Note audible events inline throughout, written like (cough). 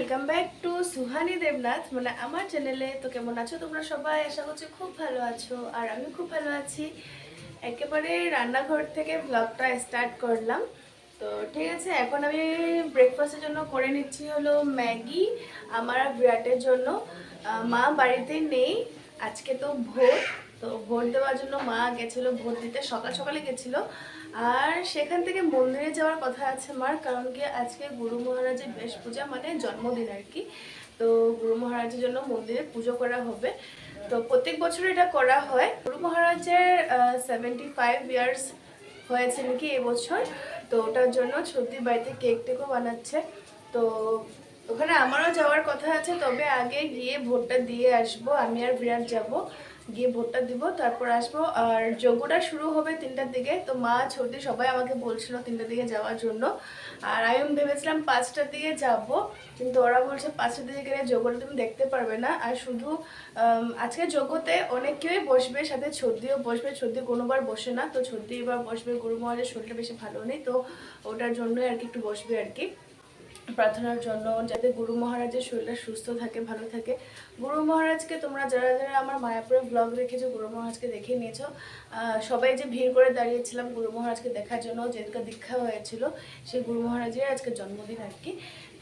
Welcome back to Suhani Debnath মানে আমার চ্যানেলে তো কেমন আছো তোমরা সবাই? আশা করছি খুব ভালো আছো। আর আমি খুব ভালো আছি। একেবারে রান্নাঘর থেকে ব্লগটা স্টার্ট করলাম। তো ঠিক আছে, এখন আমি ব্রেকফাস্টের জন্য করে নিচ্ছি হলো ম্যাগি, আমার বিরাটের জন্য। মা বাড়িতে নেই, আজকে তো ভোট তো ভোট দেওয়ার জন্য মা গেছিল ভোট দিতে সকাল সকালে গেছিল। আর সেখান থেকে মন্দিরে যাওয়ার কথা আছে মার, কারণ কি আজকে গুরু মহারাজের বেশ পূজা মানে জন্মদিন আর কি। তো গুরু মহারাজের জন্য মন্দিরে পুজো করা হবে। তো প্রত্যেক বছর এটা করা হয়। গুরু মহারাজের সেভেন্টি ফাইভ ইয়ার্স হয়েছে নাকি এবছর তো ওটার জন্য ছুটির বাড়িতে কেক টেকও বানাচ্ছে। তো ওখানে আমারও যাওয়ার কথা আছে, তবে আগে গিয়ে ভোটটা দিয়ে আসব। আমি আর বিরাট যাব। গিয়ে ভোটটা দিব, তারপর আসব। আর যজ্ঞটা শুরু হবে তিনটার দিকে। তো মা ছোটি সবাই আমাকে বলছিল তিনটার দিকে যাওয়ার জন্য। আর আমি ভেবেছিলাম পাঁচটার দিকে যাব, কিন্তু ওরা বলছে পাঁচটার দিকে গেলে যোগটা তুমি দেখতে পারবে না। আর শুধু আজকে যজ্ঞতে অনেক কেউই বসবে, সাথে ছর্দিও বসবে। ছর্দি কোনোবার বসে না, তো ছর্দি এবার বসবে। গুরু মহারাজের শরীরটা বেশি ভালো নেই, তো ওটার জন্যই আর কি একটু বসবে আর কি। প্রার্থনার জন্য যাতে গুরু মহারাজের শরীরটা সুস্থ থাকে, ভালো থাকে। গুরু মহারাজকে তোমরা যারা যারা আমার মায়াপুরের ব্লগ দেখেছ, গুরু মহারাজকে দেখে নিয়েছো সবাই যে ভিড় করে দাঁড়িয়েছিলাম গুরু মহারাজকে দেখার জন্য যেদিকে দীক্ষা হয়েছিল সেই গুরু মহারাজের আজকে জন্মদিন আর কি।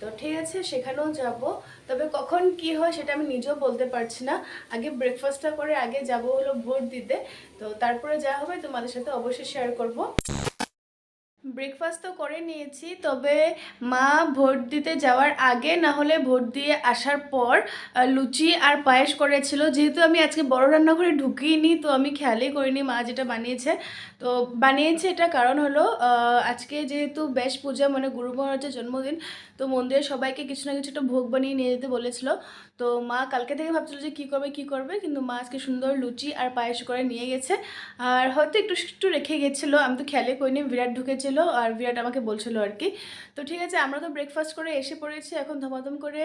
তো ঠিক আছে, সেখানেও যাব। তবে কখন কি হয় সেটা আমি নিজেও বলতে পারছি না। আগে ব্রেকফাস্টটা করে আগে যাব হলো ভোট দিতে। তো তারপরে যা হবে তোমাদের সাথে অবশ্যই শেয়ার করব। ব্রেকফাস্ট তো করে নিয়েছি, তবে মা ভোট দিতে যাওয়ার আগে না হলে ভোট দিয়ে আসার পর লুচি আর পায়েস করেছিল। যেহেতু আমি আজকে বড় রান্নাঘরে ঢুকিনি, তো আমি খেয়ালই করিনি মা যেটা বানিয়েছে। তো বানিয়েছে এটা কারণ হলো আজকে যেহেতু বেশ পূজা মানে গুরু মহারাজের জন্মদিন তো মন্দিরে সবাইকে কিছু না কিছু একটা ভোগ বানিয়ে নিয়ে যেতে বলেছিল। তো মা কালকে থেকে ভাবছিল যে কী করবে কী করবে, কিন্তু মা আজকে সুন্দর লুচি আর পায়েস করে নিয়ে গেছে। আর হয়তো একটু একটু রেখে গেছিল, আমি তো খেয়ালে করিনি, বিরাট ঢুকেছিল আর বিরাট আমাকে বলছিল আর কি। তো ঠিক আছে, আমরা তো ব্রেকফাস্ট করে এসে পড়েছি, এখন ধমাধম করে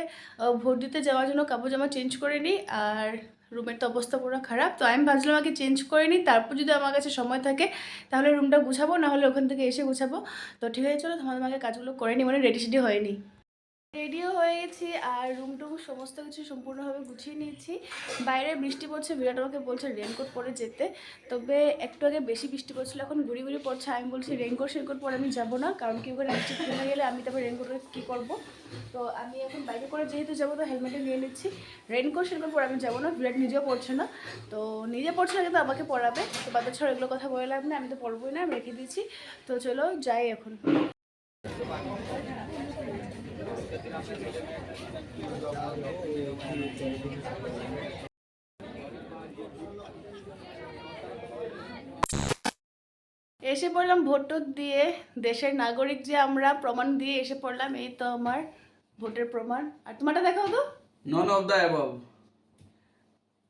ভোট দিতে যাওয়ার জন্য কাপড় জামা চেঞ্জ করে নিই আর রুমের তো অবস্থা পুরো খারাপ। তো আমি ভাবছিলাম আগে চেঞ্জ করে নিই তারপর যদি আমার কাছে সময় থাকে, তাহলে রুমটা গুছাবো না হলে ওখান থেকে এসে গুছাবো। তো ঠিক আছে, চলো ধমাধম আগে কাজগুলো করে নিই মানে রেডি সেডি হয়নি। রেডিও হয়ে গেছি আর রুম টুম সমস্ত কিছু সম্পূর্ণভাবে গুছিয়ে নিয়েছি। বাইরে বৃষ্টি পড়ছে, বিরাট আমাকে বলছে রেনকোট পরে যেতে। তবে একটু আগে বেশি বৃষ্টি পড়ছিল, এখন ঘুরি ঘুরি পড়ছে। আমি বলছি রেনকোট শেনকোট পরে আমি যাব না, কারণ কি ওখানে বৃষ্টি থেমে গেলে আমি তারপর রেনকোট কী করব? তো আমি এখন বাইরে করে যেহেতু যাব, তো হেলমেটে নিয়ে নিচ্ছি। রেনকোট শেনকোট পরে আমি যাব না, বিরাট নিজেও পড়ছে না। তো নিজে পড়ছে না, কিন্তু আমাকে পড়াবে। তো বাচ্চা ছড়া এগুলো কথা বলে লাভ না আমি তো পড়বোই না, আমি রেখে দিয়েছি। তো চলো যাই এখন। এসে পড়লাম ভোট দিয়ে দেশের নাগরিক যে আমরা, প্রমাণ দিয়ে এসে পড়লাম, এই তো আমার ভোটের প্রমাণ। আর তোমারটা দেখাও তো। নন অফ দ্য অ্যাবভ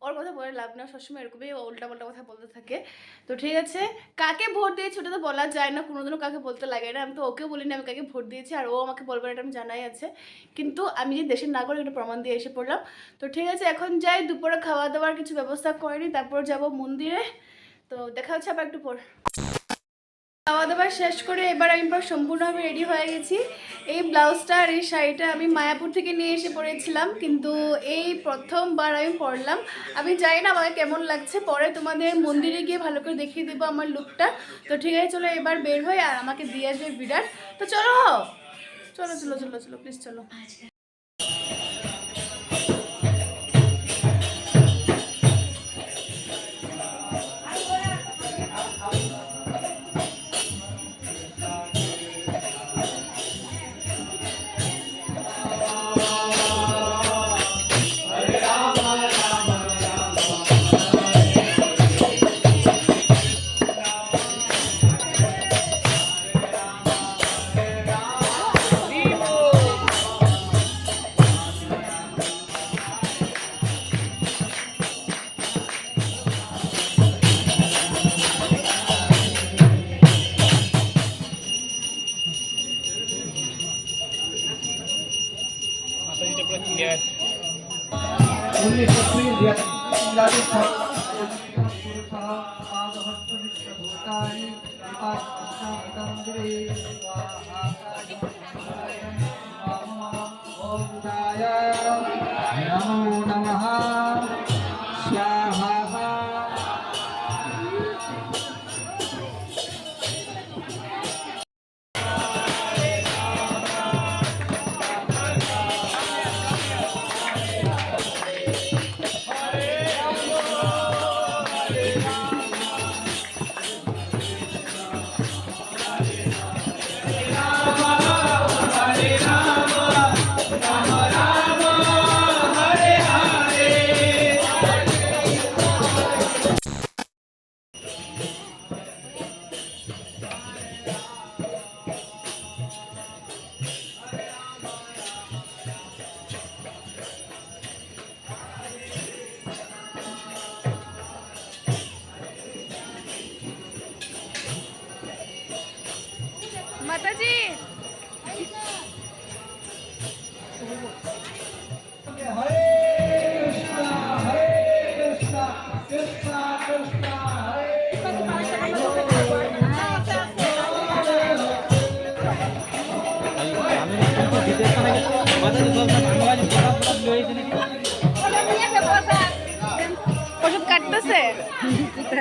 ওর কথা বলে লাভ না সবসময় এরকমই উল্টা পাল্টা কথা বলতে থাকে। তো ঠিক আছে, কাকে ভোট দিয়েছি ওটা তো বলা যায় না, কোনোদিনও কাকে বলতে লাগে না। আমি তো ওকেও বলিনি, আমি কাকে ভোট দিয়েছি, আর ও আমাকে বলবে এটা আমি জানাই আছে। কিন্তু আমি যে দেশের নাগরিক, এটা প্রমাণ দিয়ে এসে পড়লাম। তো ঠিক আছে, এখন যাই, দুপুরে খাওয়া দাওয়ার কিছু ব্যবস্থা করিনি তারপর যাব মন্দিরে। তো দেখা হচ্ছে আবার একটু পর। খাওয়া দাওয়া শেষ করে এবার আমি এবার সম্পূর্ণভাবে রেডি হয়ে গেছি। এই ব্লাউজটা আর এই শাড়িটা আমি মায়াপুর থেকে নিয়ে এসে পরেছিলাম, কিন্তু এই প্রথমবার আমি পরলাম। আমি জানি না আমাকে কেমন লাগছে, পরে তোমাদের মন্দিরে গিয়ে ভালো করে দেখিয়ে দেবো আমার লুকটা তো ঠিক আছে, চলো এবার বের হই আর আমাকে দিয়ে আসবে বিরাট। তো চলো চলো চলো চলো চলো প্লিজ চলো। नमो नमः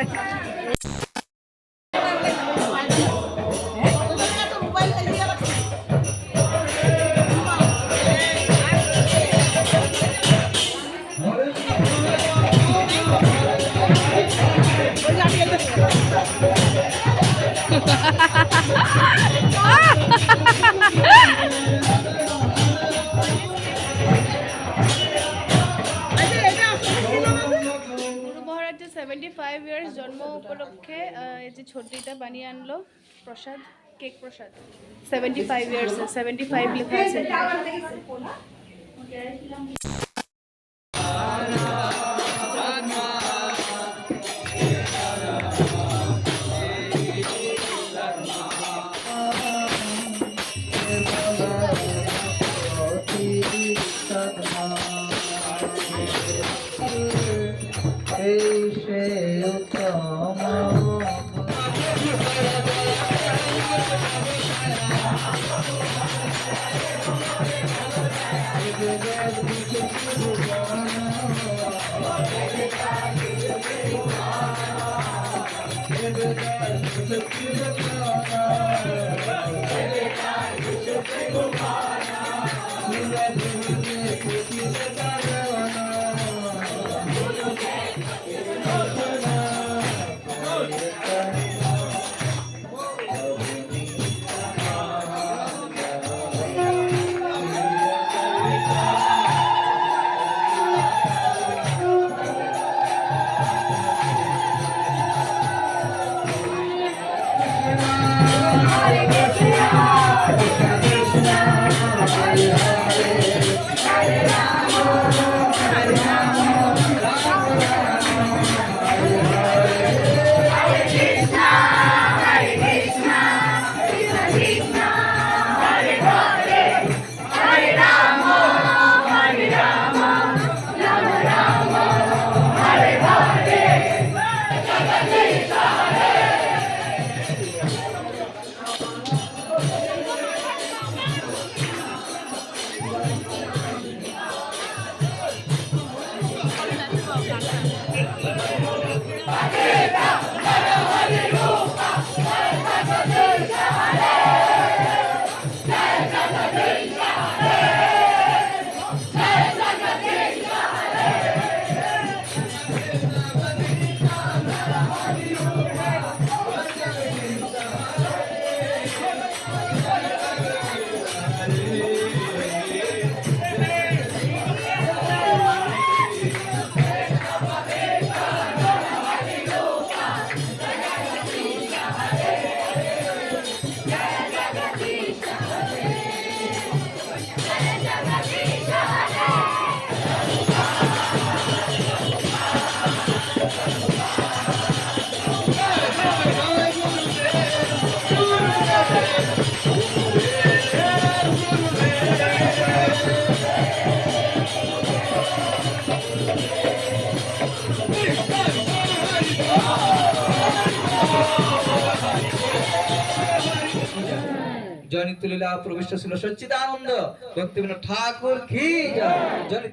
গুরু (laughs) ফাইভ ইয়ার্স জন্ম উপলক্ষে এই যে ছোটিটা বানিয়ে আনলো, প্রসাদ, কেক প্রসাদ। Seventy five years seventy five লেখা আছে। look, you look. ভক্তিলীলা প্রবিষ্ট ছিল সচ্চিদানন্দ। ভক্তিবিনোদ ঠাকুর কি জয়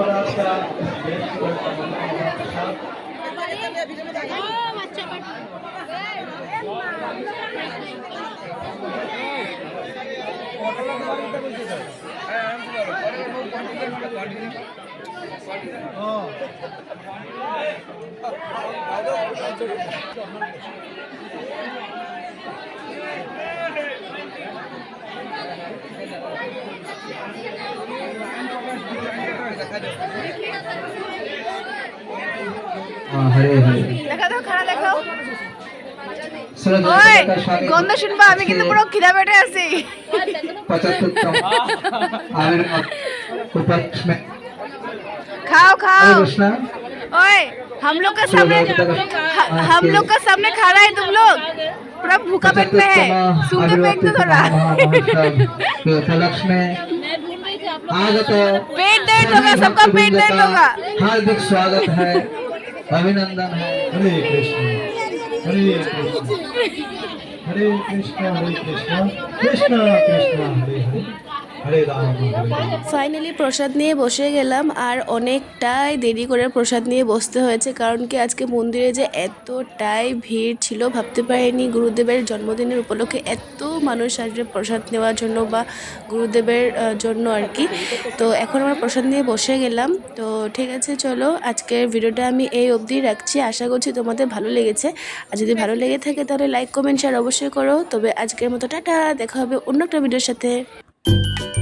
गुरु হরে হরে দেখা দাও খানা দেখাও শ্রদ্ধা ওই স্বামী গন্ধ শুনবা আমি কিন্তু পুরো খিদা পেটে আছি पचहत्तरतम आविर्भाव उपलक्ष में खाओ खाओ हरे कृष्णा ओए हम लोग का सामने ह- हम लोग का सामने खा रहा है तुम लोग पूरा भूखा पेट में है सुन के फेंक दो थोड़ा के उपलक्ष में आगत पेट दर्द होगा सबका पेट दर्द होगा। हार्दिक स्वागत है अभिनंदन है। हरे कृष्ण हरे कृष्ण हरे कृष्ण हरे कृष्ण कृष्ण कृष्ण हरे हरे। ফাইনালি প্রসাদ নিয়ে বসে গেলাম আর অনেকটাই দেরি করে প্রসাদ নিয়ে বসতে হয়েছে, কারণ কি আজকে মন্দিরে যে এতটাই ভিড় ছিল, ভাবতে পারিনি গুরুদেবের জন্মদিনের উপলক্ষে এত মানুষ আসবে প্রসাদ নেওয়ার জন্য বা গুরুদেবের জন্য আর কি। তো এখন আমরা প্রসাদ নিয়ে বসে গেলাম। তো ঠিক আছে, চলো আজকের ভিডিওটা আমি এই অবধি রাখছি। আশা করছি তোমাদের ভালো লেগেছে। আর যদি ভালো লেগে থাকে তাহলে লাইক কমেন্ট শেয়ার অবশ্যই করো। তবে আজকের মতো টাটা, দেখা হবে অন্য একটা ভিডিওর সাথে। Thank you